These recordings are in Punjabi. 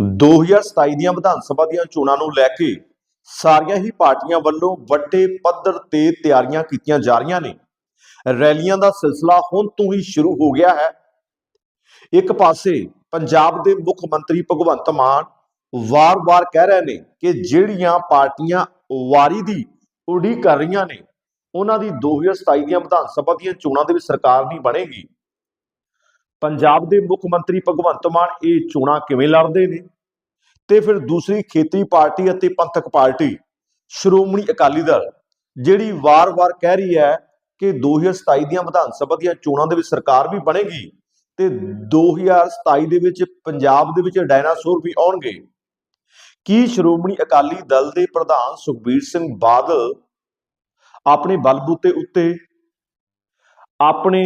2027 ਦੀਆਂ ਵਿਧਾਨ ਸਭਾ ਦੀਆਂ ਚੋਣਾਂ ਨੂੰ ਲੈ ਕੇ ਸਾਰੀਆਂ ਹੀ ਪਾਰਟੀਆਂ ਵੱਲੋਂ ਵੱਡੇ ਪੱਧਰ ਤੇ ਤਿਆਰੀਆਂ ਕੀਤੀਆਂ ਜਾ ਰਹੀਆਂ ਨੇ। ਰੈਲੀਆਂ ਦਾ ਸਿਲਸਿਲਾ ਹੁਣ ਤੋਂ ਹੀ ਸ਼ੁਰੂ ਹੋ ਗਿਆ ਹੈ। ਇੱਕ ਪਾਸੇ ਪੰਜਾਬ ਦੇ ਮੁੱਖ ਮੰਤਰੀ ਭਗਵੰਤ ਮਾਨ ਵਾਰ-ਵਾਰ ਕਹਿ ਰਹੇ ਨੇ ਕਿ ਜਿਹੜੀਆਂ ਪਾਰਟੀਆਂ ਵਾਰੀ ਦੀ ਉਡੀਕ ਕਰ ਰਹੀਆਂ ਨੇ, ਉਹਨਾਂ ਦੀ 2027 ਦੀਆਂ ਵਿਧਾਨ ਸਭਾ ਦੀਆਂ ਚੋਣਾਂ ਦੇ ਵਿੱਚ ਸਰਕਾਰ ਨਹੀਂ ਬਣੇਗੀ। ਪੰਜਾਬ ਦੇ ਮੁੱਖ ਮੰਤਰੀ ਭਗਵੰਤ ਮਾਨ ਇਹ ਚੋਣਾਂ ਕਿਵੇਂ ਲੜਦੇ ਨੇ? ਤੇ ਫਿਰ ਦੂਸਰੀ ਖੇਤਰੀ ਪਾਰਟੀ ਅਤੇ ਪੰਥਕ ਪਾਰਟੀ, ਸ਼੍ਰੋਮਣੀ ਅਕਾਲੀ ਦਲ, ਜਿਹੜੀ ਵਾਰ-ਵਾਰ ਕਹਿ ਰਹੀ ਹੈ ਕਿ 2027 ਦੀਆਂ ਵਿਧਾਨ ਸਭਾ ਦੀਆਂ ਚੋਣਾਂ ਦੇ ਵਿੱਚ ਸਰਕਾਰ ਵੀ ਬਣੇਗੀ ਤੇ 2027 ਦੇ ਵਿੱਚ ਪੰਜਾਬ ਦੇ ਵਿੱਚ ਡਾਇਨਾਸੌਰ ਵੀ ਆਉਣਗੇ। ਕੀ ਸ਼੍ਰੋਮਣੀ ਅਕਾਲੀ ਦਲ ਦੇ ਪ੍ਰਧਾਨ ਸੁਖਬੀਰ ਸਿੰਘ ਬਾਦਲ ਆਪਣੇ ਬਲਬੂਤੇ ਉੱਤੇ, ਆਪਣੇ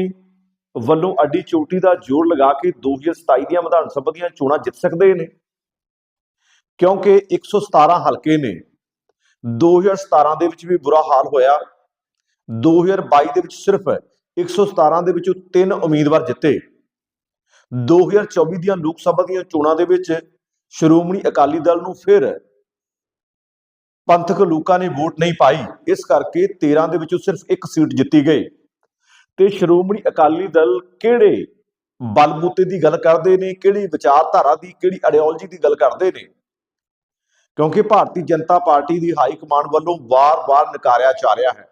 ਵੱਲੋਂ ਅੱਡੀ ਚੋਟੀ ਦਾ ਜੋਰ ਲਗਾ ਕੇ 2027 ਦੀਆਂ ਵਿਧਾਨ ਸਭਾ ਦੀਆਂ ਚੋਣਾਂ ਜਿੱਤ ਸਕਦੇ ਨੇ? ਕਿਉਂਕਿ 117 ਹਲਕੇ ਨੇ। 2017 ਦੇ ਵਿੱਚ ਵੀ ਬੁਰਾ ਹਾਲ ਹੋਇਆ। 2022 ਦੇ ਵਿੱਚ ਸਿਰਫ 117 ਦੇ ਵਿੱਚੋਂ ਤਿੰਨ ਉਮੀਦਵਾਰ ਜਿੱਤੇ। 2024 ਦੀਆਂ ਲੋਕ ਸਭਾ ਦੀਆਂ ਚੋਣਾਂ ਦੇ ਵਿੱਚ ਸ਼੍ਰੋਮਣੀ ਅਕਾਲੀ ਦਲ ਨੂੰ ਫਿਰ ਪੰਥਕ ਲੋਕਾਂ ਨੇ ਵੋਟ ਨਹੀਂ ਪਾਈ। ਇਸ ਕਰਕੇ 13 ਦੇ ਵਿੱਚੋਂ ਸਿਰਫ ਇੱਕ ਸੀਟ ਜਿੱਤੀ ਗਈ। ਤੇ ਸ਼੍ਰੋਮਣੀ ਅਕਾਲੀ ਦਲ ਕਿਹੜੇ ਬਲਬੂਤੇ ਦੀ ਗੱਲ ਕਰਦੇ ਨੇ, ਕਿਹੜੀ ਵਿਚਾਰਧਾਰਾ ਦੀ, ਕਿਹੜੀ ਆਈਡੀਓਲੋਜੀ ਦੀ ਗੱਲ ਕਰਦੇ ਨੇ? ਕਿਉਂਕਿ ਭਾਰਤੀ ਜਨਤਾ ਪਾਰਟੀ ਦੀ ਹਾਈ ਕਮਾਂਡ ਵੱਲੋਂ ਵਾਰ-ਵਾਰ ਨਕਾਰਿਆ ਜਾ ਰਿਹਾ ਹੈ।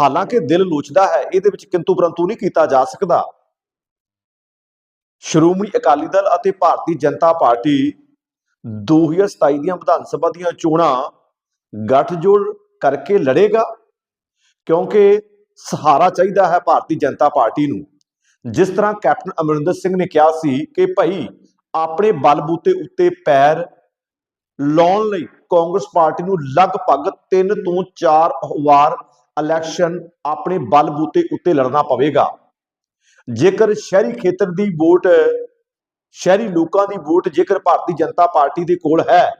ਹਾਲਾਂਕਿ ਦਿਲ ਲੋਚਦਾ ਹੈ, ਇਹਦੇ ਵਿੱਚ ਕਿੰਤੂ ਪਰੰਤੂ ਨਹੀਂ ਕੀਤਾ ਜਾ ਸਕਦਾ। ਸ਼੍ਰੋਮਣੀ ਅਕਾਲੀ ਦਲ ਅਤੇ ਭਾਰਤੀ ਜਨਤਾ ਪਾਰਟੀ 2027 ਦੀਆਂ ਵਿਧਾਨ ਸਭਾ ਦੀਆਂ ਚੋਣਾਂ ਗੱਠਜੋੜ ਕਰਕੇ ਲੜੇਗਾ, ਕਿਉਂਕਿ ਸਹਾਰਾ ਚਾਹੀਦਾ ਹੈ ਭਾਰਤੀ ਜਨਤਾ ਪਾਰਟੀ ਨੂੰ। ਜਿਸ ਤਰ੍ਹਾਂ ਕੈਪਟਨ ਅਮਰਿੰਦਰ ਸਿੰਘ ਨੇ ਕਿਹਾ ਸੀ ਕਿ ਭਾਈ ਆਪਣੇ ਬਲਬੂਤੇ ਉੱਤੇ ਪੈਰ ਲਾਉਣ ਲਈ ਕਾਂਗਰਸ ਪਾਰਟੀ ਨੂੰ ਲਗਭਗ 3 ਤੋਂ 4 ਵਾਰ ਇਲੈਕਸ਼ਨ ਆਪਣੇ ਬਲਬੂਤੇ ਉੱਤੇ ਲੜਨਾ ਪਵੇਗਾ। ਜੇਕਰ ਸ਼ਹਿਰੀ ਖੇਤਰ ਦੀ ਵੋਟ, ਸ਼ਹਿਰੀ ਲੋਕਾਂ ਦੀ ਵੋਟ ਜੇਕਰ ਭਾਰਤੀ ਜਨਤਾ ਪਾਰਟੀ ਦੇ ਕੋਲ ਹੈ,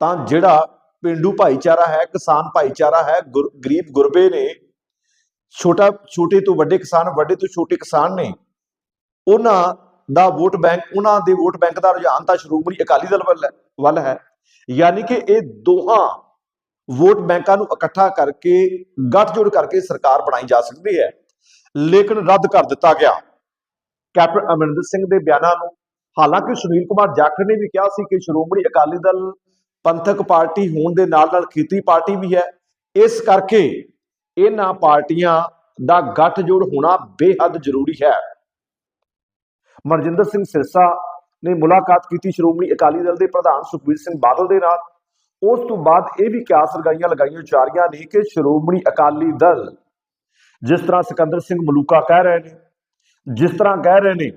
ਤਾਂ ਜਿਹੜਾ ਪਿੰਡੂ ਭਾਈਚਾਰਾ ਹੈ, ਕਿਸਾਨ ਭਾਈਚਾਰਾ ਹੈ, ਗੁਰ- ਗਰੀਬ ਗੁਰਬੇ ਨੇ ਛੋਟਾ, ਛੋਟੇ ਤੋਂ ਵੱਡੇ ਕਿਸਾਨ, ਵੱਡੇ ਤੋਂ ਛੋਟੇ ਕਿਸਾਨ ਨੇ, ਉਹਨਾਂ ਦਾ ਵੋਟ ਬੈਂਕ, ਉਹਨਾਂ ਦੇ ਵੋਟ ਬੈਂਕ ਦਾ ਰੁਝਾਨ ਤਾਂ ਸ਼੍ਰੋਮਣੀ ਅਕਾਲੀ ਦਲ ਵੱਲ ਹੈ- ਵੱਲ ਹੈ। ਯਾਨੀ ਕਿ ਇਹ ਦੋਹਾਂ ਵੋਟ ਬੈਂਕਾਂ ਨੂੰ ਇਕੱਠਾ ਕਰਕੇ, ਗੱਠਜੋੜ ਕਰਕੇ ਸਰਕਾਰ ਬਣਾਈ ਜਾ ਸਕਦੀ ਹੈ। ਲੇਕਿਨ ਰੱਦ ਕਰ ਦਿੱਤਾ ਗਿਆ। ਕੈਪਟਨ ਅਮਰਿੰਦਰ ਸਿੰਘ ਦੇ ਬਿਆਨਾਂ ਨੂੰ ਹਾਲਾਂਕਿ ਸੁਨੀਲ ਕੁਮਾਰ ਜਾਖੜ ਨੇ ਵੀ ਕਿਹਾ ਸੀ ਕਿ ਸ਼੍ਰੋਮਣੀ ਅਕਾਲੀ ਦਲ ਪੰਥਕ ਪਾਰਟੀ ਹੋਣ ਦੇ ਨਾਲ ਨਾਲ ਖੇਤਰੀ ਪਾਰਟੀ ਵੀ ਹੈ। ਇਸ ਕਰਕੇ ਇਹਨਾਂ ਪਾਰਟੀਆਂ ਦਾ ਗੱਠਜੋੜ ਹੋਣਾ ਬੇਹੱਦ ਜ਼ਰੂਰੀ ਹੈ। ਮਨਜਿੰਦਰ ਸਿੰਘ ਸਿਰਸਾ ਨੇ ਮੁਲਾਕਾਤ ਕੀਤੀ ਸ਼੍ਰੋਮਣੀ ਅਕਾਲੀ ਦਲ ਦੇ ਪ੍ਰਧਾਨ ਸੁਖਬੀਰ ਸਿੰਘ ਬਾਦਲ ਦੇ ਨਾਲ। ਉਸ ਤੋਂ ਬਾਅਦ ਇਹ ਵੀ ਕਿਆਸ ਲਗਾਈਆਂ ਲਗਾਈਆਂ ਜਾ ਰਹੀਆਂ ਨੇ ਕਿ ਸ਼੍ਰੋਮਣੀ ਅਕਾਲੀ ਦਲ ਜਿਸ ਤਰ੍ਹਾਂ ਸਿਕੰਦਰ ਸਿੰਘ ਮਲੂਕਾ ਕਹਿ ਰਹੇ ਨੇ, ਜਿਸ ਤਰ੍ਹਾਂ ਕਹਿ ਰਹੇ ਨੇ,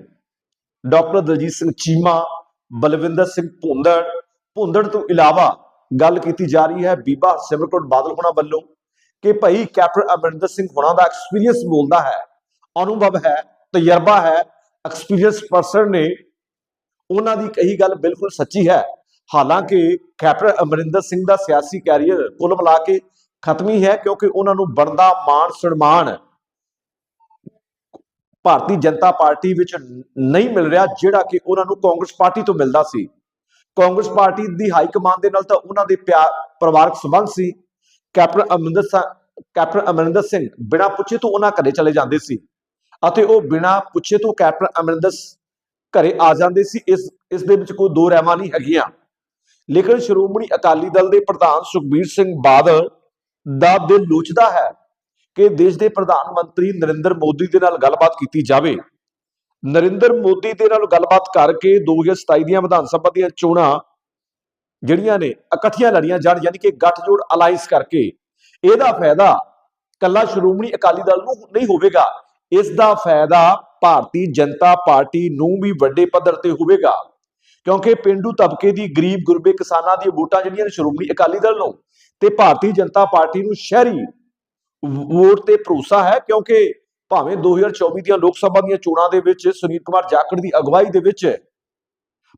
ਡਾਕਟਰ ਦਲਜੀਤ ਸਿੰਘ ਚੀਮਾ, ਬਲਵਿੰਦਰ ਸਿੰਘ ਭੁੰਦੜ ਭੁੰਦੜ ਤੋਂ ਇਲਾਵਾ ਗੱਲ ਕੀਤੀ ਜਾ ਰਹੀ ਹੈ ਬੀਬਾ ਸਿਮਰਕੌਰ ਬਾਦਲ ਹੋਣਾ ਵੱਲੋਂ। ਕਿ ਭਾਈ ਕੈਪਟਨ ਅਮਰਿੰਦਰ ਸਿੰਘ ਹੋਣਾ ਦਾ ਐਕਸਪੀਰੀਅੰਸ ਬੋਲਦਾ ਹੈ, ਅਨੁਭਵ ਹੈ, ਤਜਰਬਾ ਹੈ ਐਕਸਪੀਰੀਅੰਸ ਪਰਸਨ ਨੇ। ਉਹਨਾਂ ਦੀ ਕਹੀ ਗੱਲ ਬਿਲਕੁਲ ਸੱਚੀ ਹੈ। ਹਾਲਾਂਕਿ ਕੈਪਟਨ ਅਮਰਿੰਦਰ ਸਿੰਘ ਦਾ ਸਿਆਸੀ ਕੈਰੀਅਰ ਕੁੱਲ ਮਿਲਾ ਕੇ ਖਤਮ ਹੀ ਹੈ ਕਿਉਂਕਿ ਉਹਨਾਂ ਨੂੰ ਬਣਦਾ ਮਾਣ ਸਨਮਾਨ। ਭਾਰਤੀ ਜਨਤਾ ਪਾਰਟੀ ਵਿੱਚ ਨਹੀਂ ਮਿਲ ਰਿਹਾ ਜਿਹੜਾ ਕਿ ਉਹਨਾਂ ਨੂੰ ਕਾਂਗਰਸ ਪਾਰਟੀ ਤੋਂ ਮਿਲਦਾ ਸੀ। ਕਾਂਗਰਸ ਪਾਰਟੀ ਦੀ ਹਾਈ ਕਮਾਂਡ ਦੇ ਨਾਲ ਤਾਂ ਉਹਨਾਂ ਦੇ ਪਿਆਰ ਪਰਿਵਾਰਕ ਸੰਬੰਧ ਸੀ। ਕੈਪਟਨ ਅਮਰਿੰਦਰ ਸਿੰਘ ਕੈਪਟਨ ਅਮਰਿੰਦਰ ਸਿੰਘ ਬਿਨਾਂ ਪੁੱਛੇ ਤੋਂ ਉਹਨਾਂ ਘਰੇ ਚਲੇ ਜਾਂਦੇ ਸੀ ਅਤੇ ਉਹ ਬਿਨਾਂ ਪੁੱਛੇ ਤੋਂ ਕੈਪਟਨ ਅਮਰਿੰਦਰ ਘਰੇ ਆ ਜਾਂਦੇ ਸੀ, ਇਸ ਇਸ ਦੇ ਵਿੱਚ ਕੋਈ ਦੋ ਰਹਿਮਾਂ ਨਹੀਂ ਹੈਗੀਆਂ। ਲੇਕਿਨ ਸ਼੍ਰੋਮਣੀ ਅਕਾਲੀ ਦਲ ਦੇ ਪ੍ਰਧਾਨ ਸੁਖਬੀਰ ਸਿੰਘ ਬਾਦਲ ਦਾ ਦਿਲ ਲੋਚਦਾ ਹੈ ਕਿ ਦੇਸ਼ ਦੇ ਪ੍ਰਧਾਨ ਮੰਤਰੀ ਨਰਿੰਦਰ ਮੋਦੀ ਦੇ ਨਾਲ ਗੱਲਬਾਤ ਕੀਤੀ ਜਾਵੇ। ਨਰਿੰਦਰ ਮੋਦੀ ਦੇ ਨਾਲ ਗੱਲਬਾਤ ਕਰਕੇ 2027 ਦੀਆਂ ਵਿਧਾਨ ਸਭਾ ਦੀਆਂ ਚੋਣਾਂ ਜਿਹੜੀਆਂ ਨੇ ਇਕੱਠੀਆਂ ਲੜੀਆਂ ਜਾਣ ਯਾਨੀ ਕਿ ਗੱਠਜੋੜ ਅਲਾਈਅੰਸ ਕਰਕੇ, ਇਹਦਾ ਫਾਇਦਾ ਕੱਲਾ ਸ਼੍ਰੋਮਣੀ ਅਕਾਲੀ ਦਲ ਨੂੰ ਨਹੀਂ ਹੋਵੇਗਾ। ਇਸ ਦਾ ਫਾਇਦਾ ਭਾਰਤੀ ਜਨਤਾ ਪਾਰਟੀ ਨੂੰ ਵੀ ਵੱਡੇ ਪੱਧਰ ਤੇ ਹੋਵੇਗਾ। ਕਿਉਂਕਿ ਪਿੰਡੂ ਤਬਕੇ ਦੀ ਗਰੀਬ ਗੁਰਬੇ ਕਿਸਾਨਾਂ ਦੀਆਂ ਵੋਟਾਂ ਜਿਹੜੀਆਂ ਨੇ ਸ਼੍ਰੋਮਣੀ ਅਕਾਲੀ ਦਲ ਨੂੰ, ਤੇ ਭਾਰਤੀ ਜਨਤਾ ਪਾਰਟੀ ਨੂੰ ਸ਼ਹਿਰੀ ਵੋਟ ਤੇ ਭਰੋਸਾ ਹੈ ਕਿਉਂਕਿ ਭਾਵੇਂ 2024 ਦੀਆਂ ਲੋਕ ਸਭਾ ਦੀਆਂ ਚੋਣਾਂ ਦੇ ਵਿੱਚ ਸੁਨੀਲ ਕੁਮਾਰ ਜਾਖੜ ਦੀ ਅਗਵਾਈ ਦੇ ਵਿੱਚ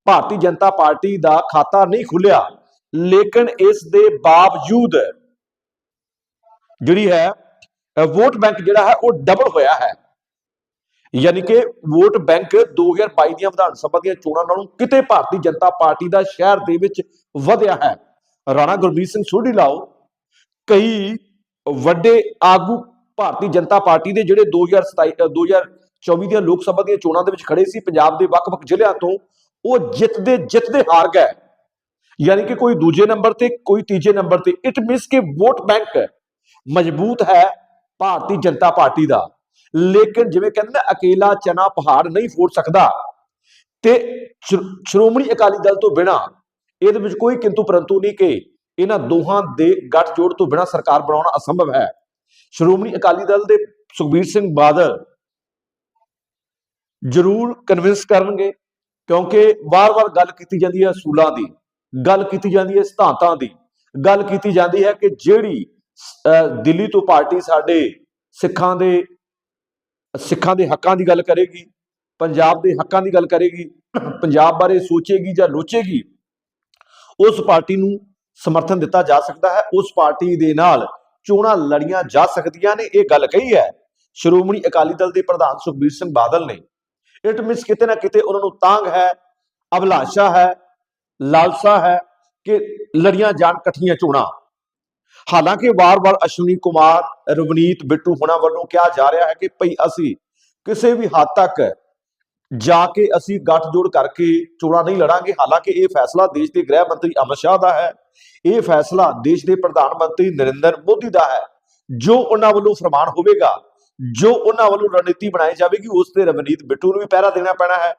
ਭਾਰਤੀ ਜਨਤਾ ਪਾਰਟੀ ਦਾ ਖਾਤਾ ਨਹੀਂ ਖੁੱਲਿਆ ਲੇਕਿਨ ਇਸ ਦੇ ਬਾਵਜੂਦ ਜਿਹੜੀ ਹੈ ਵੋਟ ਬੈਂਕ ਜਿਹੜਾ ਹੈ ਉਹ ਡਬਲ ਹੋਇਆ ਹੈ। ਯਾਨੀ ਕਿ ਵੋਟ ਬੈਂਕ 2022 ਦੀਆਂ ਵਿਧਾਨ ਸਭਾ ਦੀਆਂ ਚੋਣਾਂ ਨਾਲੋਂ ਕਿਤੇ ਭਾਰਤੀ ਜਨਤਾ ਪਾਰਟੀ ਦਾ ਸ਼ਹਿਰ ਦੇ ਵਿੱਚ ਵਧਿਆ ਹੈ। ਰਾਣਾ ਗੁਰਬੀਰ ਸਿੰਘ ਸੋਢੀ ਲਾਓ ਕਈ ਵੱਡੇ ਆਗੂ ਭਾਰਤੀ ਜਨਤਾ ਪਾਰਟੀ ਦੇ ਜਿਹੜੇ 2027 ਅ, 2024 ਦੀਆਂ ਲੋਕ ਸਭਾ ਦੀਆਂ ਚੋਣਾਂ ਦੇ ਵਿੱਚ ਖੜੇ ਸੀ ਪੰਜਾਬ ਦੇ ਵੱਖ-ਵੱਖ ਜ਼ਿਲ੍ਹਿਆਂ ਤੋਂ ਉਹ ਜਿੱਤਦੇ ਜਿੱਤਦੇ ਹਾਰ ਗਏ। ਯਾਨੀ ਕਿ ਕੋਈ ਦੂਜੇ ਨੰਬਰ ਤੇ, ਕੋਈ ਤੀਜੇ ਨੰਬਰ ਤੇ। ਇਟ ਮੀਨਸ ਕਿ ਵੋਟ ਬੈਂਕ ਮਜ਼ਬੂਤ ਹੈ ਭਾਰਤੀ ਜਨਤਾ ਪਾਰਟੀ ਦਾ। ਲੇਕਿਨ ਜਿਵੇਂ ਕਹਿੰਦੇ ਨਾ, ਅਕੇਲਾ ਚਨਾ ਪਹਾੜ ਨਹੀਂ ਫੋੜ ਸਕਦਾ। ਤੇ ਸ਼੍ਰੋਮਣੀ ਅਕਾਲੀ ਦਲ ਤੋਂ ਬਿਨਾ, ਇਹਦੇ ਵਿੱਚ ਕੋਈ ਕਿੰਤੂ ਪਰੰਤੂ ਨਹੀਂ ਕਿ ਇਹਨਾਂ ਦੋਹਾਂ ਦੇ ਗੱਠਜੋੜ ਤੋਂ ਬਿਨਾ ਸਰਕਾਰ ਬਣਾਉਣਾ ਅਸੰਭਵ ਹੈ। ਸ਼੍ਰੋਮਣੀ ਅਕਾਲੀ ਦਲ ਦੇ ਸੁਖਬੀਰ ਸਿੰਘ ਬਾਦਲ ਜ਼ਰੂਰ ਕਨਵਿੰਸ ਕਰਨਗੇ। ਕਿਉਂਕਿ ਵਾਰ-ਵਾਰ ਗੱਲ ਕੀਤੀ ਜਾਂਦੀ ਹੈ ਅਸੂਲਾਂ ਦੀ ਗੱਲ ਕੀਤੀ ਜਾਂਦੀ ਹੈ ਸਿਧਾਂਤਾਂ ਦੀ ਗੱਲ ਕੀਤੀ ਜਾਂਦੀ ਹੈ ਕਿ ਜਿਹੜੀ ਅਹ, ਦਿੱਲੀ ਤੋਂ ਪਾਰਟੀ ਸਾਡੇ ਸਿੱਖਾਂ ਦੇ ਸਿੱਖਾਂ ਦੇ ਹੱਕਾਂ ਦੀ ਗੱਲ ਕਰੇਗੀ ਪੰਜਾਬ ਦੇ ਹੱਕਾਂ ਦੀ ਗੱਲ ਕਰੇਗੀ ਪੰਜਾਬ ਬਾਰੇ ਸੋਚੇਗੀ ਜਾਂ ਲੋਚੇਗੀ ਉਸ ਪਾਰਟੀ ਨੂੰ ਸਮਰਥਨ ਦਿੱਤਾ ਜਾ ਸਕਦਾ ਹੈ ਉਸ ਪਾਰਟੀ ਦੇ ਨਾਲ ਚੋਣਾਂ ਲੜੀਆਂ ਜਾ ਸਕਦੀਆਂ ਨੇ ਇਹ ਗੱਲ ਕਹੀ ਹੈ। ਸ਼੍ਰੋਮਣੀ ਅਕਾਲੀ ਦਲ ਦੇ ਪ੍ਰਧਾਨ ਸੁਖਬੀਰ ਸਿੰਘ ਬਾਦਲ ਨੇ ਇਟ ਮੀਨਸ ਕਿਤੇ ਨਾ ਕਿਤੇ ਉਹਨਾਂ ਨੂੰ ਤਾਂਗ ਹੈ, ਅਭਿਲਾਸ਼ਾ ਹੈ, ਲਾਲਸਾ ਹੈ ਕਿ ਲੜੀਆਂ ਜਾਣ ਇਕੱਠੀਆਂ ਚੋਣਾਂ ਹਾਲਾਂਕਿ ਵਾਰ-ਵਾਰ ਅਸ਼ਵਨੀ ਕੁਮਾਰ, ਰਵਨੀਤ, ਬਿੱਟੂ ਹੁਣਾਂ ਵੱਲੋਂ ਕਿਹਾ ਜਾ ਰਿਹਾ ਹੈ ਕਿ ਭਈ ਅਸੀਂ ਕਿਸੇ ਵੀ ਹੱਦ ਤੱਕ ਜਾ ਕੇ ਅਸੀਂ ਗੱਠਜੋੜ ਕਰਕੇ ਚੋਣਾਂ ਨਹੀਂ ਲੜਾਂਗੇ। ਹਾਲਾਂਕਿ ਇਹ ਫੈਸਲਾ ਦੇਸ਼ ਦੇ ਗ੍ਰਹਿ ਮੰਤਰੀ ਅਮਿਤ ਸ਼ਾਹ ਦਾ ਹੈ। ਇਹ ਫੈਸਲਾ ਦੇਸ਼ ਦੇ ਪ੍ਰਧਾਨ ਮੰਤਰੀ ਨਰਿੰਦਰ ਮੋਦੀ ਦਾ ਹੈ, ਜੋ ਉਹਨਾਂ ਵੱਲੋਂ ਫਰਮਾਨ ਹੋਵੇਗਾ। ਜੋ ਉਹਨਾਂ ਵੱਲੋਂ ਰਣਨੀਤੀ ਬਣਾਈ ਜਾਵੇਗੀ, ਉਸ ਤੇ ਰਵਨੀਤ ਬਿੱਟੂ ਨੂੰ ਵੀ ਪਹਿਰਾ ਦੇਣਾ ਪੈਣਾ ਹੈ।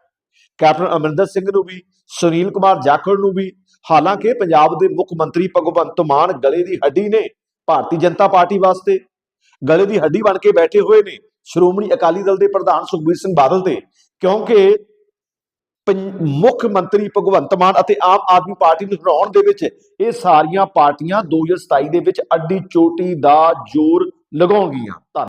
ਕੈਪਟਨ ਅਮਰਿੰਦਰ ਸਿੰਘ ਨੂੰ ਵੀ, ਸੁਨੀਲ ਕੁਮਾਰ ਜਾਖੜ ਨੂੰ ਵੀ, ਹਾਲਾਂਕਿ ਪੰਜਾਬ ਦੇ ਮੁੱਖ ਮੰਤਰੀ ਭਗਵੰਤ ਮਾਨ ਗਲੇ ਦੀ ਹੱਡੀ ਨੇ ਭਾਰਤੀ ਜਨਤਾ ਪਾਰਟੀ ਵਾਸਤੇ। ਗਲੇ ਦੀ ਹੱਡੀ ਬਣ ਕੇ ਬੈਠੇ ਹੋਏ ਨੇ ਸ਼੍ਰੋਮਣੀ ਅਕਾਲੀ ਦਲ ਦੇ ਪ੍ਰਧਾਨ ਸੁਖਬੀਰ ਸਿੰਘ ਬਾਦਲ ਤੇ, ਕਿਉਂਕਿ ਮੁੱਖ ਮੰਤਰੀ ਭਗਵੰਤ ਮਾਨ ਅਤੇ ਆਮ ਆਦਮੀ ਪਾਰਟੀ ਨੂੰ ਹਰਾਉਣ ਦੇ ਵਿੱਚ ਇਹ ਸਾਰੀਆਂ ਪਾਰਟੀਆਂ 2027 ਦੇ ਵਿੱਚ ਅੱਡੀ ਚੋਟੀ ਦਾ ਜ਼ੋਰ ਲਗਾਉਣਗੀਆਂ। ਧੰਨਵਾਦ